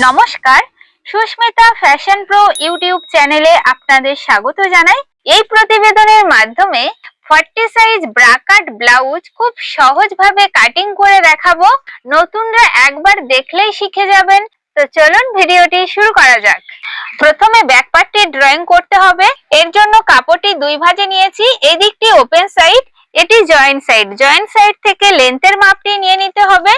নমস্কার। Susmita fashion pro YouTube চ্যানেলে আপনাদের স্বাগত জানাই। এই প্রতিবেদনের মাধ্যমে ফর্টি সাইজ ব্রাকাট ব্লাউজ খুব সহজভাবে কাটিং করে দেখাবো। নতুনরা একবার দেখলেই শিখে যাবেন। তো চলুন ভিডিওটি শুরু করা যাক। প্রথমে ব্যাক পার্টটি ড্রয়িং করতে হবে। এর জন্য কাপড়টি দুই ভাজে নিয়েছি। এদিকটি ওপেন সাইড এটি জয়েন্ট সাইড জয়েন্ট সাইড থেকে লেন্থের মাপটি নিয়ে নিতে হবে।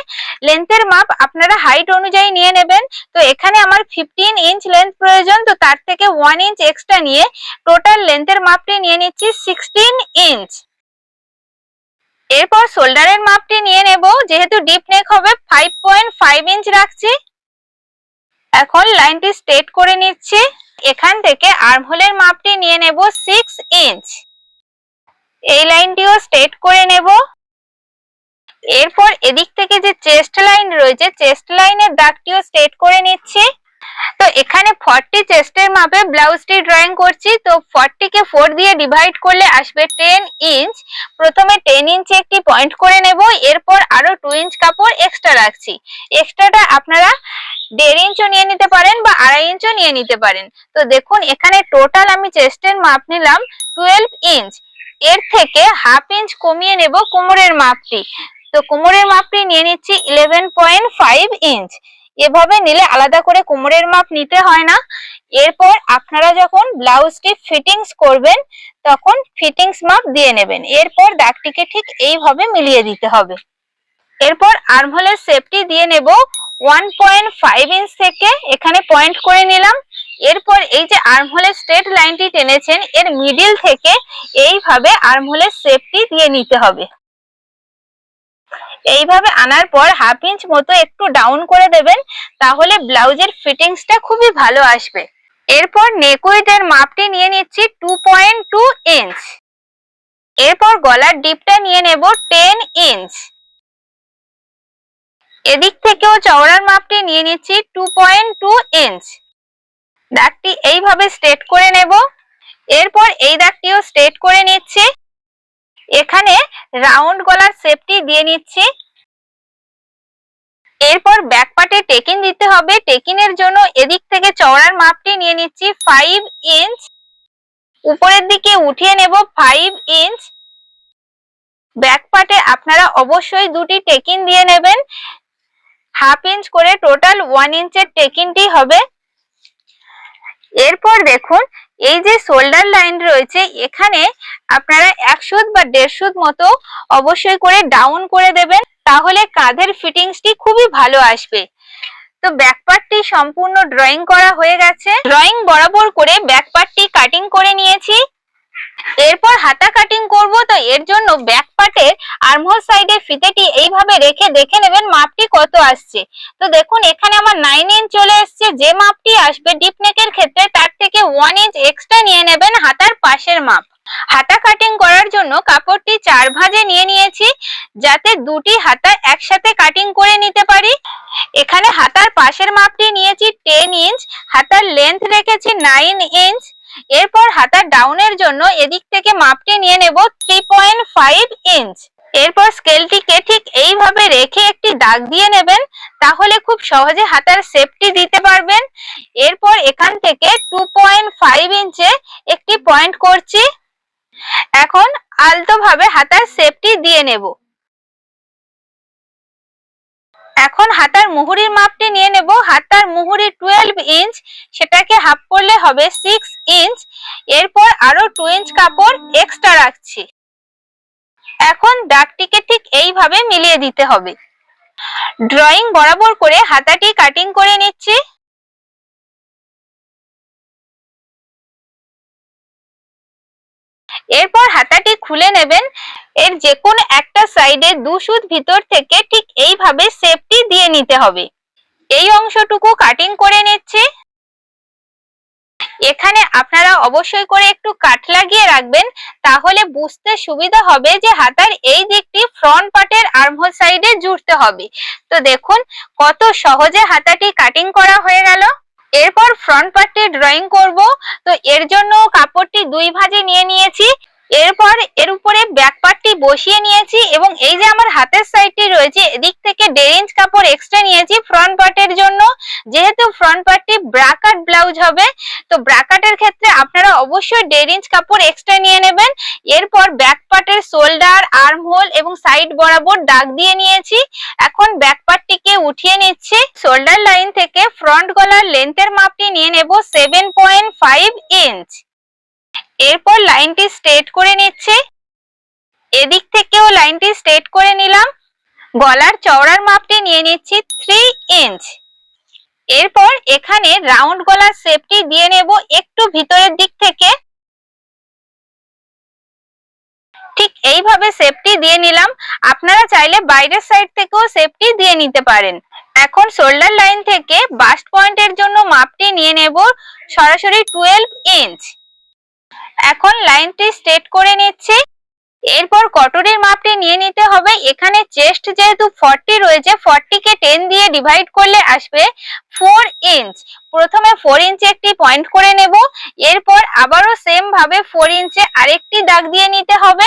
লেন্থের মাপ আপনারা হাইট অনুযায়ী নিয়ে নেবেন। তো এখানে আমার ফিফটিন ইঞ্চ লেন্থ প্রয়োজন। তো তার থেকে ওয়ান ইঞ্চ এক্সট্রা নিয়ে টোটাল লেন্থের মাপটি নিয়ে নিচ্ছি সিক্সটিন ইঞ্চ এরপর শোল্ডারের মাপটি নিয়ে নেব। যেহেতু ডিপ নেক হবে ফাইভ পয়েন্ট ফাইভ ইঞ্চ রাখছি। এখন লাইনটি স্ট্রেট করে নিচ্ছি। এখান থেকে আর্মহোলের মাপটি নিয়ে নেব সিক্স ইঞ্চ এই লাইনটিও স্ট্রেট করে নেব। এরপর এদিক থেকে যে চেস্ট লাইন রয়েছে চেস্ট লাইনের দাগটিও স্ট্রেট করে নিচ্ছি। তো এখানে ফর্টি চেস্টের মাপে ব্লাউজটি ড্রয়িং করছি। তো ফর্টি কে ফোর দিয়ে ডিভাইড করলে আসবে টেন ইঞ্চ প্রথমে টেন ইঞ্চে একটি পয়েন্ট করে নেব। এরপর আরও টু ইঞ্চ কাপড় এক্সট্রা রাখছি। এক্সট্রাটা আপনারা দেড় ইঞ্চও নিয়ে নিতে পারেন বা আড়াই ইঞ্চও নিয়ে নিতে পারেন। তো দেখুন, এখানে টোটাল আমি চেস্টের মাপ নিলাম টুয়েলভ ইঞ্চ এর থেকে হাফ ইঞ্চ কমিয়ে নেব কোমরের মাপটি। তো কোমরের মাপটি নিয়ে নিচ্ছি ইলেভেন পয়েন্ট ফাইভ ইঞ্চ এভাবে নিলে আলাদা করে কোমরের মাপ নিতে হয় না। এরপর আপনারা যখন ব্লাউজটি ফিটিংস করবেন, তখন ফিটিংস মাপ দিয়ে নেবেন। এরপর দাগটিকে ঠিক এইভাবে মিলিয়ে দিতে হবে। এরপর আর্মহোলের সেপটি দিয়ে নেব ওয়ান পয়েন্ট ফাইভ ইঞ্চ থেকে। এখানে পয়েন্ট করে নিলাম। এরপর এই যে আর্মহোলের স্ট্রেট লাইনটি টেনেছেন, এর মিডিল থেকে এইভাবে আর্মহোলের সেপটি দিয়ে নিতে হবে। এইভাবে আনার পর হাফ ইঞ্চ মতো একটু ডাউন করে দেবেন, তাহলে ব্লাউজের ফিটিংসটা খুবই ভালো আসবে। এরপর নেকুইটের মাপটি নিয়ে নিচ্ছি টু পয়েন্ট টু ইঞ্চ এরপর গলার ডিপটা নিয়ে নেব টেন ইঞ্চ এদিক থেকেও চওড়ার মাপটি নিয়ে নিচ্ছি টু পয়েন্ট টু ইঞ্চ দাগটি এইভাবে স্ট্রেট করে নেব। এরপর এই দাগটিও স্ট্রেট করে নিচ্ছি। এখানে রাউন্ড গলার শেপটি দিয়ে নিচ্ছি। এরপর ব্যাক পার্টে টেকিন দিতে হবে। টেকিনের জন্য এদিক থেকে চওড়ার মাপটি নিয়ে নিচ্ছি ফাইভ ইঞ্চ উপরের দিকে উঠিয়ে নেব ফাইভ ইঞ্চ ব্যাক পার্টে আপনারা অবশ্যই দুটি টেকিন দিয়ে নেবেন। হাফ ইঞ্চ করে টোটাল ওয়ান ইঞ্চের টেকিনটি হবে। এরপর দেখুন, এই যে শোল্ডার লাইন রয়েছে, এখানে আপনারা এক সুদ বা দেড় সুদ মতো অবশ্যই করে ডাউন করে দেবেন, তাহলে কাঁধের ফিটিংসটি খুবই ভালো আসবে। তো ব্যাক পার্টটি সম্পূর্ণ ড্রয়িং করা হয়ে গেছে। ড্রয়িং বরাবর করে ব্যাক পার্টটি কাটিং করে নিয়েছি। এরপর হাতা কাটিং করব, তো এর জন্য ব্যাক পার্টের আর্মহোল সাইডে ফিতেটি এইভাবে রেখে দেখে নেবেন মাপটি কত আসছে। তো দেখুন, এখানে আমার নাইন ইঞ্চ চলে এসছে। যে মাপটি আসবে ডিপ নেকের ক্ষেত্রে, তার থেকে ওয়ান ইঞ্চ এক্সট্রা নিয়ে নেবেন হাতার পাশের মাপ। হাতা কাটিং করার জন্য কাপড়টি চার ভাঁজে নিয়ে নিয়েছি, যাতে দুটি হাতা একসাথে কাটিং করে নিতে পারি। এখানে হাতার পাশের মাপটি নিয়েছি টেন ইঞ্চ হাতার লেন্থ রেখেছি নাইন ইঞ্চ এরপর হাতার ডাউনের জন্য এদিক থেকে মাপটি নিয়ে নেব থ্রি পয়েন্ট ফাইভ ইঞ্চ এরপর স্কেলটিকে ঠিক এইভাবে রেখে একটি দাগ দিয়ে নেবেন, তাহলে খুব সহজে হাতার সেপটি দিতে পারবেন। এরপর এখান থেকে টু পয়েন্ট ফাইভ ইঞ্চে একটি পয়েন্ট করছি। এখন আলতোভাবে হাতার সেপটি দিয়ে নেব। এখন হাতার মুহুরির মাপটি নিয়ে নেব। হাতার মুহুরি টুয়েলভ ইঞ্চ সেটাকে হাফ করলে হবে সিক্স ইঞ্চ এরপর আরও টু ইঞ্চ কাপড় এক্সট্রা রাখছি। এখন দাগটিকে ঠিক এইভাবে মিলিয়ে দিতে হবে। ড্রয়িং বরাবর করে হাতাটি কাটিং করে নিচ্ছি। এরপর হাতাটি খুলে নেবেন। এর যে কোনো একটা সাইডে দু সুত ভিতর থেকে ঠিক এইভাবে সেপটি দিয়ে নিতে হবে। এই অংশটুকু কাটিং করে নিচ্ছি। এখানে আপনারা অবশ্যই করে একটু কাট লাগিয়ে রাখবেন, তাহলে বুঝতে সুবিধা হবে যে হাতার এই দিকটি ফ্রন্ট পার্টের আর্মহোল সাইডে জুড়তে হবে। তো দেখুন, কত সহজে হাতাটি কাটিং করা হয়ে গেল। এরপর ফ্রন্ট পার্টটি ড্রয়িং করব। তো এর জন্য কাপড়টি দুই ভাজে নিয়ে নিয়েছি। এরপর এর উপরে ব্যাক পার্টটি বসিয়ে নিয়েছি এবং এই যে আমার হাতের সাইডটি রয়েছে, এদিক থেকে দেড় ইঞ্চ কাপড় এক্সট্রা নিয়েছি ফ্রন্ট পার্টের জন্য। যেহেতু ফ্রন্ট পার্টটি ব্রাকাট ব্লাউজ হবে, তো ব্রাকাটের ক্ষেত্রে আপনারা অবশ্যই দেড় ইঞ্চ কাপড় এক্সট্রা নিয়ে নেবেন। এরপর ব্যাক পার্টের শোল্ডার আর্ম হোল এবং সাইড বরাবর দাগ দিয়ে নিয়েছি। এখন ব্যাক পার্টটিকে উঠিয়ে নিচ্ছি। শোল্ডার লাইন থেকে ফ্রন্ট গলার লেন্থের মাপটি নিয়ে নেব সেভেন পয়েন্ট ফাইভ ইঞ্চ এরপর লাইনটি স্ট্রেট করে নিচ্ছি। এদিক থেকেও লাইনটি স্ট্রেট করে নিলাম। গলার চওড়ার মাপটি নিয়ে নিচ্ছি থ্রি ইঞ্চ এরপর এখানে রাউন্ড গলার শেপটি দিয়ে নেব একটু ভিতরের দিক থেকে। ঠিক এইভাবে শেপটি দিয়ে নিলাম। আপনারা চাইলে বাইরের সাইড থেকেও শেপটি দিয়ে নিতে পারেন। এখন শোল্ডার লাইন থেকে বাস্ট পয়েন্টের জন্য মাপটি নিয়ে নেব। সরাসরি টুয়েলভ ইঞ্চ এখন লাইনটি স্ট্রেট করে নিচ্ছি। এরপর কটরের মাপটি নিয়ে নিতে হবে। এখানে চেস্ট যেহেতু ফর্টি রয়েছে, ফর্টিকে টেন দিয়ে ডিভাইড করলে আসবে ফোর ইঞ্চ প্রথমে ফোর ইঞ্চে একটি পয়েন্ট করে নেব। এরপর আবারও সেম ভাবে ফোর ইঞ্চে আরেকটি দাগ দিয়ে নিতে হবে।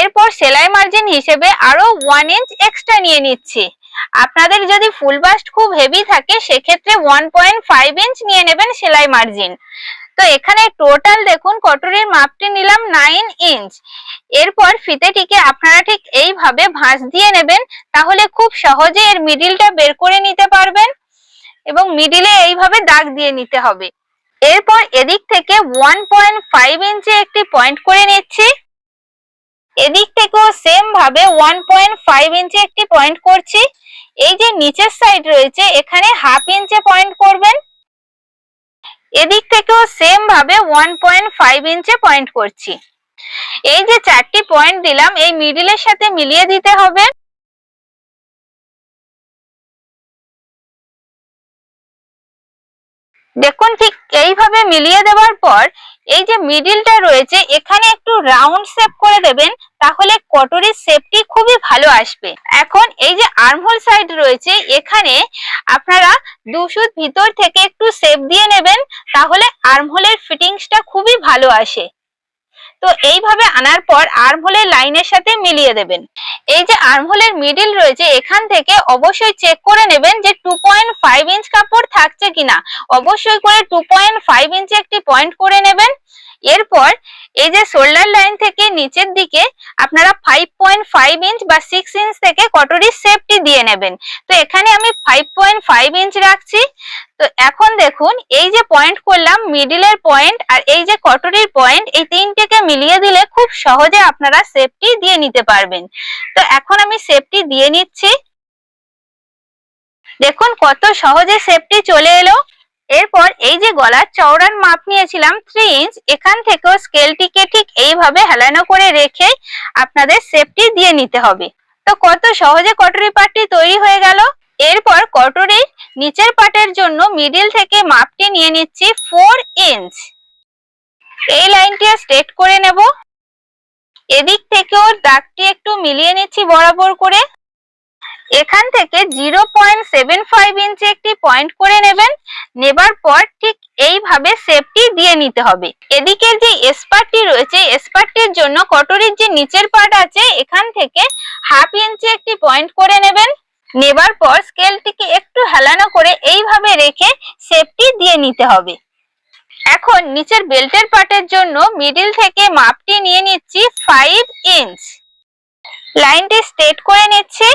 এরপর সেলাই মার্জিন হিসেবে আরও ওয়ান ইঞ্চ এক্সট্রা নিয়ে নিচ্ছি। আপনাদের যদি ফুল বাস্ট খুব হেভি থাকে, সেক্ষেত্রে ওয়ান পয়েন্ট ফাইভ ইঞ্চ নিয়ে নেবেন সেলাই মার্জিন তো এখানে টোটাল দেখুন কটুরির মাপটি নিলাম নাইন ইঞ্চ এরপর ফিতেটিকে আপনারা ঠিক এইভাবে ভাঁজ দিয়ে নেবেন, তাহলে খুব সহজে এর মিডিলটা বের করে নিতে পারবেন এবং মিডিলে এইভাবে দাগ দিয়ে নিতে হবে। এরপর এদিক থেকে ওয়ান পয়েন্ট ফাইভ ইঞ্চে একটি পয়েন্ট করে নিচ্ছি। এদিক থেকেও সেম ভাবে ওয়ান পয়েন্ট ফাইভ ইঞ্চে একটি পয়েন্ট করছি। এই যে নিচের সাইড রয়েছে, এখানে হাফ ইঞ্চে পয়েন্ট করবেন। সেম ভাবে ওয়ান পয়েন্ট ফাইভ ইঞ্চে পয়েন্ট করছি। এই যে চারটি পয়েন্ট দিলাম, এই মিডিলের সাথে মিলিয়ে দিতে হবে। দেখুন ঠিক এইভাবে মিলিয়ে দেওয়ার পর, এই যে মিডিলটা রয়েছে, এখানে একটু রাউন্ড শেপ করে দেবেন। তাহলে কটরির শেপটি খুবই ভালো আসবে। এখন এই যে আর্মহোল সাইড রয়েছে, এখানে আপনারা দুশুদ ভিতর থেকে একটু শেপ দিয়ে নেবেন, তাহলে আর্মহোলের ফিটিংসটা খুবই ভালো আসে। তো এইভাবে আনার পর আর্মহোলের লাইনের সাথে মিলিয়ে দেবেন। এই যে আর্মহোলের মিডিল রয়েছে, এখান থেকে অবশ্যই চেক করে নেবেন যে টু পয়েন্ট ফাইভ ইঞ্চ কাপড় থাকছে কিনা। অবশ্যই করে টু পয়েন্ট ফাইভ ইঞ্চে একটি পয়েন্ট করে নেবেন। এরপর এই যে শোল্ডার লাইন থেকে নিচের দিকে আপনারা ফাইভ পয়েন্ট ফাইভ ইঞ্চ বা সিক্স ইঞ্চ থেকে কটরির সেফটি দিয়ে নেবেন। তো এখানে আমি ফাইভ পয়েন্ট ফাইভ ইঞ্চ রাখছি। তো এখন দেখুন, এই যে পয়েন্ট করলাম মিডিলের পয়েন্ট আর এই যে কটরির পয়েন্ট এই তিনটেকে মিলিয়ে দিলে খুব সহজে আপনারা সেফটি দিয়ে নিতে পারবেন। তো এখন আমি সেফটি দিয়ে নিচ্ছি। দেখুন কত সহজে সেফটি চলে এলো। এরপর এই যে গলার চওড়ার মাপ নিয়েছিলাম থ্রি ইঞ্চ এখান থেকেও স্কেলটিকে ঠিক এইভাবে হেলানো করে রেখে আপনাদের সেফটি দিয়ে নিতে হবে। তো কত সহজে কটরি পাটটি তৈরি হয়ে গেল? এরপর কটরির নিচের পাটের জন্য মিডিল থেকে মাপটি নিয়ে নিচ্ছি ফোর ইঞ্চ এই লাইনটি স্ট্রেট করে নেব। এদিক থেকেও দাগটি একটু মিলিয়ে নিচ্ছি বরাবর করে। এখান থেকে zero point seven five inch একটি পয়েন্ট করে নেবেন। নেবার পর ঠিক এইভাবে সেপটি দিয়ে নিতে হবে। এদিকের যে এসপারটি রয়েছে এসপারটির জন্য কটরির যে নিচের পার্ট আছে, এখান থেকে হাফ ইঞ্চি একটি পয়েন্ট করে নেবেন। নেবার পর স্কেলটিকে একটু হেলানো করে এইভাবে রেখে সেপটি দিয়ে নিতে হবে। এখন নিচের বেল্টের পার্টের জন্য মিডিল থেকে মাপটি নিয়ে নিচ্ছি ফাইভ ইঞ্চ লাইনটি স্ট্রেট করে নিচ্ছি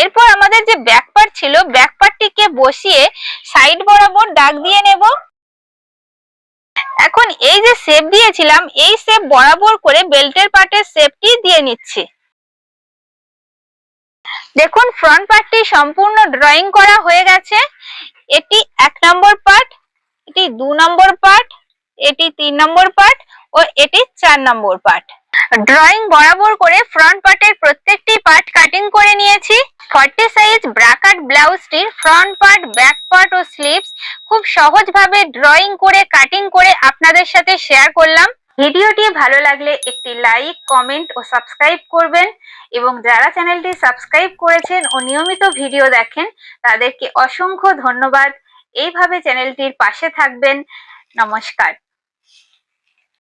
এরপর আমাদের যে ব্যাক পার্ট ছিল ব্যাক পার্টটিকে বসিয়ে সাইড বরাবর দাগ দিয়ে নেব। এখন এই যে শেপ দিয়েছিলাম, এই শেপ বরাবর করে বেল্টের পার্টের শেপটি দিয়ে নিচ্ছি। দেখুন ফ্রন্ট পার্টটি সম্পূর্ণ ড্রয়িং করা হয়ে গেছে। এটি এক নম্বর পার্ট এটি দু নম্বর পার্ট এটি তিন নম্বর পার্ট ও এটি চার নম্বর পার্ট ড্রয়িং বরাবর করে ফ্রন্ট পার্টের প্রত্যেকটি পার্ট কাটিং করে নিয়েছি। ফর্টি সাইজ ব্রাকাট ব্লাউজটির ফ্রন্ট পার্ট ব্যাক পার্ট ও স্লিভস খুব সহজভাবে ড্রয়িং করে কাটিং করে আপনাদের সাথে শেয়ার করলাম। ভিডিওটি ভালো লাগলে একটি লাইক কমেন্ট ও সাবস্ক্রাইব করবেন এবং যারা চ্যানেলটি সাবস্ক্রাইব করেছেন ও নিয়মিত ভিডিও দেখেন, তাদেরকে অসংখ্য ধন্যবাদ। এইভাবে চ্যানেলটির পাশে থাকবেন। নমস্কার।